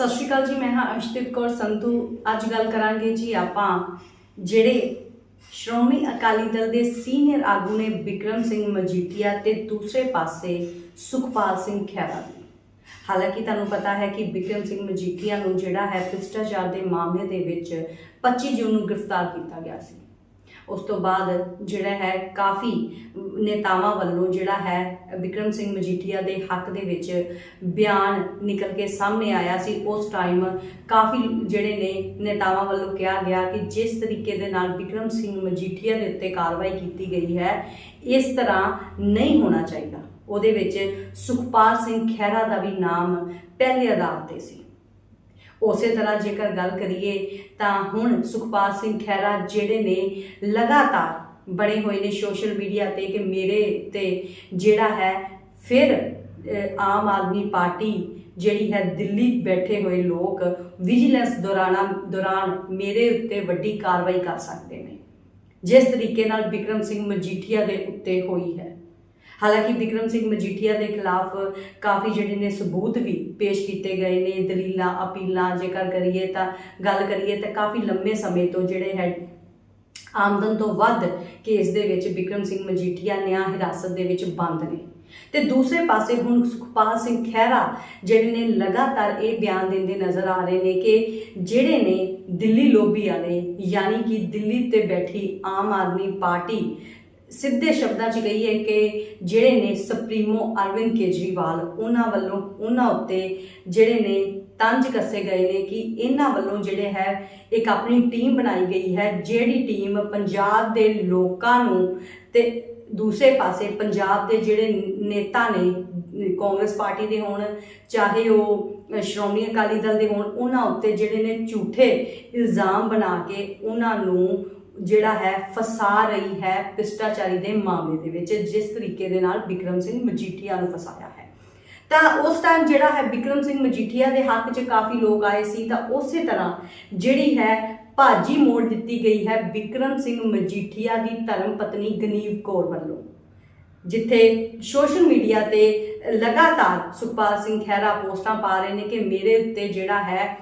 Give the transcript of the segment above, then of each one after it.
ਸਤਿ ਸ਼੍ਰੀ ਅਕਾਲ ਜੀ, ਮੈਂ ਹਾਂ ਅਰਸ਼ਦੀਪ ਕੌਰ ਸੰਧੂ। ਅੱਜ ਗੱਲ ਕਰਾਂਗੇ ਜੀ ਆਪਾਂ ਜਿਹੜੇ ਸ਼੍ਰੋਮਣੀ ਅਕਾਲੀ ਦਲ ਦੇ ਸੀਨੀਅਰ ਆਗੂ ਨੇ ਵਿਕਰਮ ਸਿੰਘ ਮਜੀਠੀਆ ਤੇ ਦੂਸਰੇ ਪਾਸੇ ਸੁਖਪਾਲ ਸਿੰਘ ਖਹਿਰਾ ਦੀ ਹਾਲਾਂਕਿ ਤੁਹਾਨੂੰ ਪਤਾ ਹੈ ਕਿ ਵਿਕਰਮ ਸਿੰਘ ਮਜੀਠੀਆ ਨੂੰ ਜਿਹੜਾ ਹੈ ਭ੍ਰਿਸ਼ਟਾਚਾਰ ਦੇ ਮਾਮਲੇ ਦੇ ਵਿੱਚ 25 ਜੂਨ ਨੂੰ ਗ੍ਰਿਫਤਾਰ ਕੀਤਾ ਗਿਆ ਸੀ। ਉਸ ਤੋਂ ਬਾਅਦ ਜਿਹੜਾ ਹੈ ਕਾਫੀ ਨੇਤਾਵਾਂ ਵੱਲੋਂ ਜਿਹੜਾ ਹੈ ਵਿਕਰਮ ਸਿੰਘ ਮਜੀਠੀਆ ਦੇ ਹੱਕ ਦੇ ਵਿੱਚ ਬਿਆਨ ਨਿਕਲ ਕੇ ਸਾਹਮਣੇ ਆਇਆ ਸੀ। ਉਸ ਟਾਈਮ ਕਾਫੀ ਜਿਹੜੇ ਨੇ ਨੇਤਾਵਾਂ ਵੱਲੋਂ ਕਿਹਾ ਗਿਆ ਕਿ ਜਿਸ ਤਰੀਕੇ ਦੇ ਨਾਲ ਵਿਕਰਮ ਸਿੰਘ ਮਜੀਠੀਆ ਦੇ ਉੱਤੇ ਕਾਰਵਾਈ ਕੀਤੀ ਗਈ ਹੈ, ਇਸ ਤਰ੍ਹਾਂ ਨਹੀਂ ਹੋਣਾ ਚਾਹੀਦਾ। ਉਹਦੇ ਵਿੱਚ ਸੁਖਪਾਲ ਸਿੰਘ ਖਹਿਰਾ ਦਾ ਵੀ ਨਾਮ ਪਹਿਲੇ ਆਧਾਰ ਤੇ ਸੀ। ਉਸੇ ਤਰ੍ਹਾਂ ਜੇਕਰ ਗੱਲ ਕਰੀਏ ਤਾਂ ਹੁਣ ਸੁਖਪਾਲ ਸਿੰਘ ਖਹਿਰਾ ਜਿਹੜੇ ਨੇ ਲਗਾਤਾਰ ਬਣੇ ਹੋਏ ਨੇ ਸੋਸ਼ਲ ਮੀਡੀਆ ਤੇ ਕਿ ਮੇਰੇ ਤੇ ਜਿਹੜਾ ਹੈ ਫਿਰ ਆਮ ਆਦਮੀ ਪਾਰਟੀ ਜਿਹੜੀ ਹੈ ਦਿੱਲੀ ਬੈਠੇ ਹੋਏ ਲੋਕ ਵਿਜੀਲੈਂਸ ਦੌਰਾਨਾ, ਦੌਰਾਨ ਮੇਰੇ ਉੱਤੇ ਵੱਡੀ ਕਾਰਵਾਈ ਕਰ ਸਕਦੇ ਨੇ। ਜਿਸ ਤਰੀਕੇ ਨਾਲ ਵਿਕਰਮ ਸਿੰਘ ਮਜੀਠੀਆ ਦੇ ਉੱਤੇ ਹੋਈ ਹੈ। ਹਾਲਾਂਕਿ ਵਿਕਰਮ ਸਿੰਘ ਮਜੀਠੀਆ ਦੇ ਖਿਲਾਫ ਕਾਫੀ ਜਿਹੜੇ ਨੇ ਸਬੂਤ ਵੀ ਪੇਸ਼ ਕੀਤੇ ਗਏ ਨੇ, ਦਲੀਲਾਂ, ਅਪੀਲਾਂ ਜੇਕਰ ਕਰੀਏ ਤਾਂ ਗੱਲ ਕਰੀਏ ਤਾਂ ਕਾਫੀ ਲੰਮੇ ਸਮੇਂ ਤੋਂ ਜਿਹੜੇ ਹੈ ਆਮਦਨ ਤੋਂ ਵੱਧ ਕੇਸ ਦੇ ਵਿੱਚ ਵਿਕਰਮ ਸਿੰਘ ਮਜੀਠੀਆ ਨਿਆਂ ਹਿਰਾਸਤ ਦੇ ਵਿੱਚ ਬੰਦ ਨੇ। ਤੇ ਦੂਸਰੇ ਪਾਸੇ ਹੁਣ ਸੁਖਪਾਲ ਸਿੰਘ ਖਹਿਰਾ ਜਿਹੜੇ ਨੇ ਲਗਾਤਾਰ ਇਹ ਬਿਆਨ ਦਿੰਦੇ ਨਜ਼ਰ ਆ ਰਹੇ ਨੇ ਕਿ ਜਿਹੜੇ ਨੇ ਦਿੱਲੀ ਲੋਬੀ ਵਾਲੇ, ਯਾਨੀ ਕਿ ਦਿੱਲੀ ਤੇ ਬੈਠੀ ਆਮ ਆਦਮੀ ਪਾਰਟੀ ਸਿੱਧੇ ਸ਼ਬਦਾਂ 'ਚ ਕਹੀਏ ਕਿ ਜਿਹੜੇ ਨੇ ਸੁਪਰੀਮੋ ਅਰਵਿੰਦ ਕੇਜਰੀਵਾਲ, ਉਹਨਾਂ ਵੱਲੋਂ ਉਹਨਾਂ ਉੱਤੇ ਜਿਹੜੇ ਨੇ ਤੰਜ ਕੱਸੇ ਗਏ ਨੇ ਕਿ ਇਹਨਾਂ ਵੱਲੋਂ ਜਿਹੜੇ ਹੈ, ਇੱਕ ਆਪਣੀ ਟੀਮ ਬਣਾਈ ਗਈ ਹੈ, ਜਿਹੜੀ ਟੀਮ ਪੰਜਾਬ ਦੇ ਲੋਕਾਂ ਨੂੰ ਤੇ ਦੂਸਰੇ ਪਾਸੇ ਪੰਜਾਬ ਦੇ ਜਿਹੜੇ ਨੇਤਾ ਨੇ, ਕਾਂਗਰਸ ਪਾਰਟੀ ਦੇ ਹੋਣ, ਚਾਹੇ ਉਹ ਸ਼੍ਰੋਮਣੀ ਅਕਾਲੀ ਦਲ ਦੇ ਹੋਣ, ਉਹਨਾਂ ਉੱਤੇ ਜਿਹੜੇ ਨੇ ਝੂਠੇ ਇਲਜ਼ਾਮ ਬਣਾ ਕੇ ਉਹਨਾਂ ਨੂੰ ਜਿਹੜਾ ਹੈ, ਫਸਾ ਰਹੀ ਹੈ ਭ੍ਰਿਸ਼ਟਾਚਾਰੀ ਦੇ ਮਾਮਲੇ ਦੇ ਵਿੱਚ, ਜਿਸ ਤਰੀਕੇ ਦੇ ਨਾਲ ਵਿਕਰਮ ਸਿੰਘ ਮਜੀਠੀਆ ਨੂੰ ਫਸਾਇਆ ਹੈ। ਤਾਂ ਉਸ ਟਾਈਮ ਜਿਹੜਾ ਹੈ ਵਿਕਰਮ ਸਿੰਘ ਮਜੀਠੀਆ ਦੇ ਹੱਕ 'ਚ ਕਾਫੀ ਲੋਕ ਆਏ ਸੀ, ਤਾਂ ਉਸੇ ਤਰ੍ਹਾਂ ਜਿਹੜੀ ਹੈ ਭਾਜੀ ਮੋੜ ਦਿੱਤੀ ਗਈ ਹੈ ਵਿਕਰਮ ਸਿੰਘ ਮਜੀਠੀਆ ਦੀ ਧਰਮ ਪਤਨੀ ਗਨੀਵ ਕੌਰ ਵੱਲੋਂ, ਜਿੱਥੇ ਸੋਸ਼ਲ ਮੀਡੀਆ ਤੇ ਲਗਾਤਾਰ ਸੁਖਪਾਲ ਸਿੰਘ ਖਹਿਰਾ ਪੋਸਟਾਂ ਪਾ ਰਹੇ ਨੇ ਕਿ ਮੇਰੇ ਉੱਤੇ ਜਿਹੜਾ ਹੈ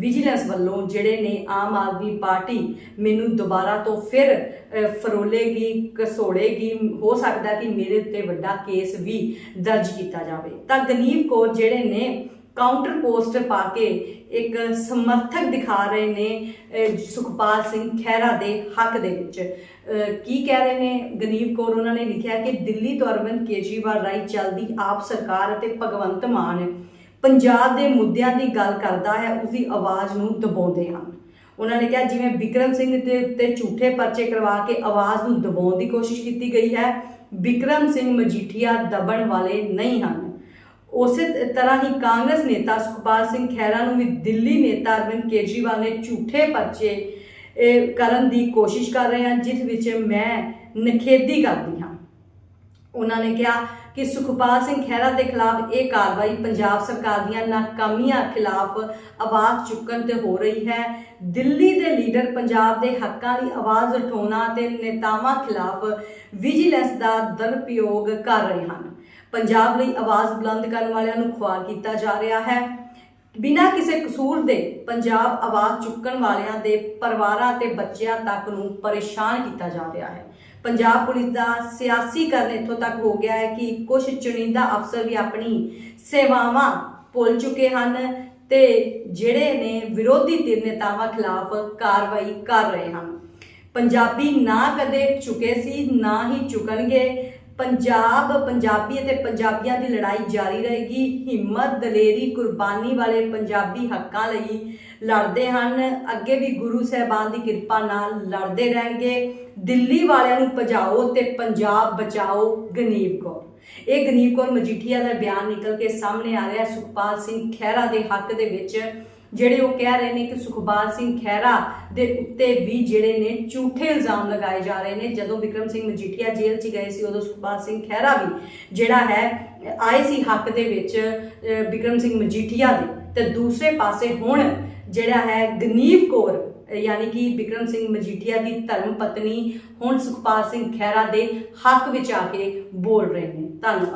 ਵਿਜੀਲੈਂਸ ਵੱਲੋਂ ਜਿਹੜੇ ਨੇ ਆਮ ਆਦਮੀ ਪਾਰਟੀ ਮੈਨੂੰ ਦੁਬਾਰਾ ਤੋਂ ਫਿਰ ਫਰੋਲੇਗੀ ਕਸੋੜੇਗੀ ਹੋ ਸਕਦਾ ਕਿ ਮੇਰੇ ਉੱਤੇ ਵੱਡਾ ਕੇਸ ਵੀ ਦਰਜ ਕੀਤਾ ਜਾਵੇ। ਤਾਂ ਗਨੀਵ ਕੌਰ ਜਿਹੜੇ ਨੇ ਕਾਊਂਟਰ ਪੋਸਟ ਪਾ ਕੇ ਇੱਕ ਸਮਰਥਕ ਦਿਖਾ ਰਹੇ ਨੇ ਸੁਖਪਾਲ ਸਿੰਘ ਖਹਿਰਾ ਦੇ ਹੱਕ ਦੇ ਵਿੱਚ। ਕੀ ਕਹਿ ਰਹੇ ਨੇ ਗਨੀਵ ਕੌਰ ਉਹਨਾਂ ਨੇ ਲਿਖਿਆ ਕਿ ਦਿੱਲੀ ਤੋਂ ਅਰਵਿੰਦ ਕੇਜਰੀਵਾਲ ਰਾਈ ਚੱਲਦੀ ਆਪ ਸਰਕਾਰ ਅਤੇ ਭਗਵੰਤ ਮਾਨ ਪੰਜਾਬ ਦੇ ਮੁੱਦਿਆਂ ਦੀ ਗੱਲ ਕਰਦਾ ਹੈ ਉਸ ਦੀ ਆਵਾਜ਼ ਨੂੰ ਦਬਾਉਂਦੇ ਹਨ। ਉਹਨਾਂ ਨੇ ਕਿਹਾ, ਜਿਵੇਂ ਵਿਕਰਮ ਸਿੰਘ ਦੇ ਉੱਤੇ ਝੂਠੇ ਪਰਚੇ ਕਰਵਾ ਕੇ ਆਵਾਜ਼ ਨੂੰ ਦਬਾਉਣ ਦੀ ਕੋਸ਼ਿਸ਼ ਕੀਤੀ ਗਈ ਹੈ, ਵਿਕਰਮ ਸਿੰਘ ਮਜੀਠੀਆ ਦਬਣ ਵਾਲੇ ਨਹੀਂ ਹਨ। ਉਸੇ ਤਰ੍ਹਾਂ ਹੀ ਕਾਂਗਰਸ ਨੇਤਾ ਸੁਖਪਾਲ ਸਿੰਘ ਖਹਿਰਾ ਨੂੰ ਵੀ ਦਿੱਲੀ ਨੇਤਾ ਅਰਵਿੰਦ ਕੇਜਰੀਵਾਲ ਨੇ ਝੂਠੇ ਪਰਚੇ ਕਰਨ ਦੀ ਕੋਸ਼ਿਸ਼ ਕਰ ਰਹੇ ਹਨ, ਜਿਸ ਵਿੱਚ ਮੈਂ ਨਖੇਦੀ ਕਰਦੀ ਉਹਨਾਂ ਨੇ ਕਿਹਾ ਕਿ ਸੁਖਪਾਲ ਸਿੰਘ ਖਹਿਰਾ ਦੇ ਖਿਲਾਫ ਇਹ ਕਾਰਵਾਈ ਪੰਜਾਬ ਸਰਕਾਰ ਦੀਆਂ ਨਾਕਾਮੀਆਂ ਖਿਲਾਫ ਆਵਾਜ਼ ਚੁੱਕਣ ਤੇ ਹੋ ਰਹੀ ਹੈ। ਦਿੱਲੀ ਦੇ ਲੀਡਰ ਪੰਜਾਬ ਦੇ ਹੱਕਾਂ ਦੀ ਆਵਾਜ਼ ਉਠਾਉਣਾ ਤੇ ਨੇਤਾਵਾਂ ਖਿਲਾਫ ਵਿਜੀਲੈਂਸ ਦਾ ਦੁਰਪਯੋਗ ਕਰ ਰਹੇ ਹਨ। ਪੰਜਾਬ ਲਈ ਆਵਾਜ਼ ਬੁਲੰਦ ਕਰਨ ਵਾਲਿਆਂ ਨੂੰ ਖੁਆਰ ਕੀਤਾ ਜਾ ਰਿਹਾ ਹੈ। ਬਿਨਾਂ ਕਿਸੇ ਕਸੂਰ ਦੇ ਪੰਜਾਬ ਆਵਾਜ਼ ਚੁੱਕਣ ਵਾਲਿਆਂ ਦੇ ਪਰਿਵਾਰਾਂ ਤੇ ਬੱਚਿਆਂ ਤੱਕ ਨੂੰ ਪਰੇਸ਼ਾਨ ਕੀਤਾ ਜਾ ਰਿਹਾ ਹੈ। ਪੰਜਾਬ ਪੁਲਿਸ ਦਾ ਸਿਆਸੀਕਰਨ ਇੱਥੋਂ ਤੱਕ ਹੋ ਗਿਆ ਹੈ ਕਿ ਕੁਝ ਚੁਣਿੰਦਾ ਅਫਸਰ ਵੀ ਆਪਣੀ ਸੇਵਾਵਾਂ ਭੁੱਲ ਚੁੱਕੇ ਹਨ ਤੇ ਜਿਹੜੇ ਨੇ ਵਿਰੋਧੀ ਧਿਰ ਨੇਤਾਵਾਂ ਖਿਲਾਫ ਕਾਰਵਾਈ ਕਰ ਰਹੇ ਹਨ। ਪੰਜਾਬੀ ਨਾ ਕਦੇ ਝੁਕੇ ਸੀ, ਨਾ ਹੀ ਝੁਕਣਗੇ ਪੰਜਾਬ, ਪੰਜਾਬੀ ਅਤੇ ਪੰਜਾਬੀਆਂ ਦੀ ਲੜਾਈ ਜਾਰੀ ਰਹੇਗੀ। ਹਿੰਮਤ, ਦਲੇਰੀ, ਕੁਰਬਾਨੀ ਵਾਲੇ ਪੰਜਾਬੀ ਹੱਕਾਂ ਲਈ ਲੜਦੇ ਹਨ। ਅੱਗੇ ਵੀ ਗੁਰੂ ਸਾਹਿਬਾਨ ਦੀ ਕਿਰਪਾ ਨਾਲ ਲੜਦੇ ਰਹਿਣਗੇ। ਦਿੱਲੀ ਵਾਲਿਆਂ ਨੂੰ ਭਜਾਓ ਤੇ ਪੰਜਾਬ ਬਚਾਓ, ਗਨੀਵ ਕੌਰ। ਇਹ ਗਨੀਵ ਕੌਰ ਮਜੀਠੀਆ ਦਾ ਬਿਆਨ ਨਿਕਲ ਕੇ ਸਾਹਮਣੇ ਆ ਰਿਹਾ। ਸੁਖਪਾਲ ਸਿੰਘ ਖਹਿਰਾ ਦੇ ਹੱਕ ਦੇ ਵਿੱਚ ਜਿਹੜੇ ਉਹ ਕਹਿ ਰਹੇ ਨੇ ਕਿ ਸੁਖਪਾਲ ਸਿੰਘ ਖਹਿਰਾ ਦੇ ਉੱਤੇ ਵੀ ਜਿਹੜੇ ਨੇ ਝੂਠੇ ਇਲਜ਼ਾਮ ਲਗਾਏ ਜਾ ਰਹੇ ਨੇ। ਜਦੋਂ ਵਿਕਰਮ ਸਿੰਘ ਮਜੀਠੀਆ ਜੇਲ੍ਹ 'ਚ ਗਏ ਸੀ ਉਦੋਂ ਸੁਖਪਾਲ ਸਿੰਘ ਖਹਿਰਾ ਵੀ ਜਿਹੜਾ ਹੈ ਆਏ ਸੀ ਹੱਕ ਦੇ ਵਿੱਚ ਅਹ, ਵਿਕਰਮ ਸਿੰਘ ਮਜੀਠੀਆ ਦੇ। ਤੇ ਦੂਸਰੇ ਪਾਸੇ ਹੁਣ ਜਿਹੜਾ ਹੈ ਗਨੀਵ ਕੌਰ ਯਾਨੀ ਕਿ ਵਿਕਰਮ ਸਿੰਘ ਮਜੀਠੀਆ ਦੀ ਧਰਮ ਪਤਨੀ ਹੁਣ ਸੁਖਪਾਲ ਸਿੰਘ ਖਹਿਰਾ ਦੇ ਹੱਕ ਵਿੱਚ ਆ ਕੇ ਬੋਲ ਰਹੇ ਨੇ। ਧੰਨਵਾਦ।